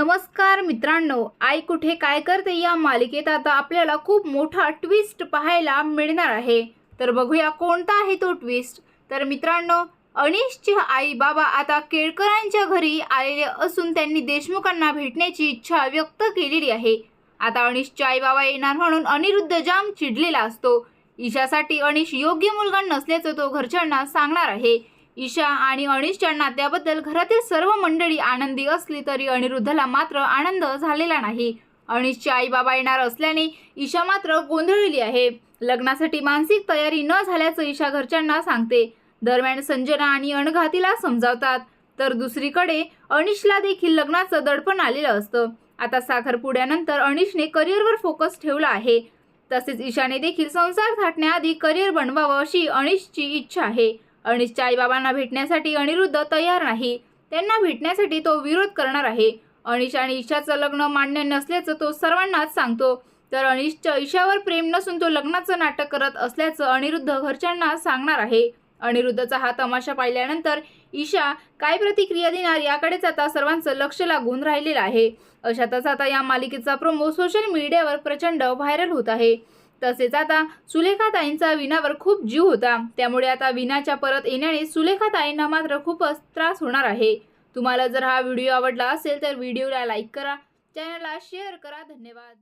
नमस्कार मित्रांनो आई कुठे काय करते या मालिकेत? आता आपल्याला खूप मोठा ट्विस्ट पाहायला मिळणार आहे. तर बघूया कोणता आहे तो ट्विस्ट तर मित्रांनो अनिशचे आई बाबा आता केळकरांच्या घरी आलेले असून त्यांनी देशमुखांना भेटण्याची इच्छा व्यक्त केलेली आहे. आता अनिशचे आई बाबा येणार म्हणून अनिरुद्ध जाम चिडलेला असतो. ईशासाठी अनिश योग्य मुलगा नसल्याचं तो घरच्यांना सांगणार आहे. ईशा आणि अनिशच्या नात्याबद्दल घरातील सर्व मंडळी आनंदी असली तरी अनिरुद्धला मात्र आनंद झालेला नाही. अनिशचे आई बाबा येणार असल्याने ईशा मात्र गोंधळलेली आहे. लग्नासाठी मानसिक तयारी न झाल्याचं ईशा घरच्यांना सांगते. दरम्यान संजना आणि अणघा तिला समजावतात. तर दुसरीकडे अनिशला देखील लग्नाचं दडपण आलेलं असतं. आता साखरपुड्यानंतर अनिशने करिअरवर फोकस ठेवला आहे. तसेच ईशाने देखील संसार थाटण्याआधी करिअर बनवावं अशी अनिशची इच्छा आहे. अनिशच्या आईबाबांना भेटण्यासाठी अनिरुद्ध तयार नाही. त्यांना भेटण्यासाठी तो विरोध करणार आहे. अनिश आणि ईशाचं लग्न मान्य नसल्याचं तो सर्वांनाच सांगतो. तर अनिशच्या ईशावर प्रेम नसून तो लग्नाचं नाटक करत असल्याचं अनिरुद्ध घरच्यांना सांगणार आहे. अनिरुद्धचा हा तमाशा पाहिल्यानंतर ईशा काय प्रतिक्रिया देणार याकडेच आता सर्वांचं लक्ष लागून राहिलेलं आहे. अशातच आता या मालिकेचा प्रोमो सोशल मीडियावर प्रचंड व्हायरल होत आहे. तसेच आता सुलेखाताईंचा विनावर खूप जीव होता. त्यामुळे आता विनाच्या परत येण्याने सुलेखाताईंना मात्र खूपच त्रास होणार आहे. तुम्हाला जर हा व्हिडिओ आवडला असेल तर व्हिडिओला लाईक करा चॅनलला शेअर करा. धन्यवाद.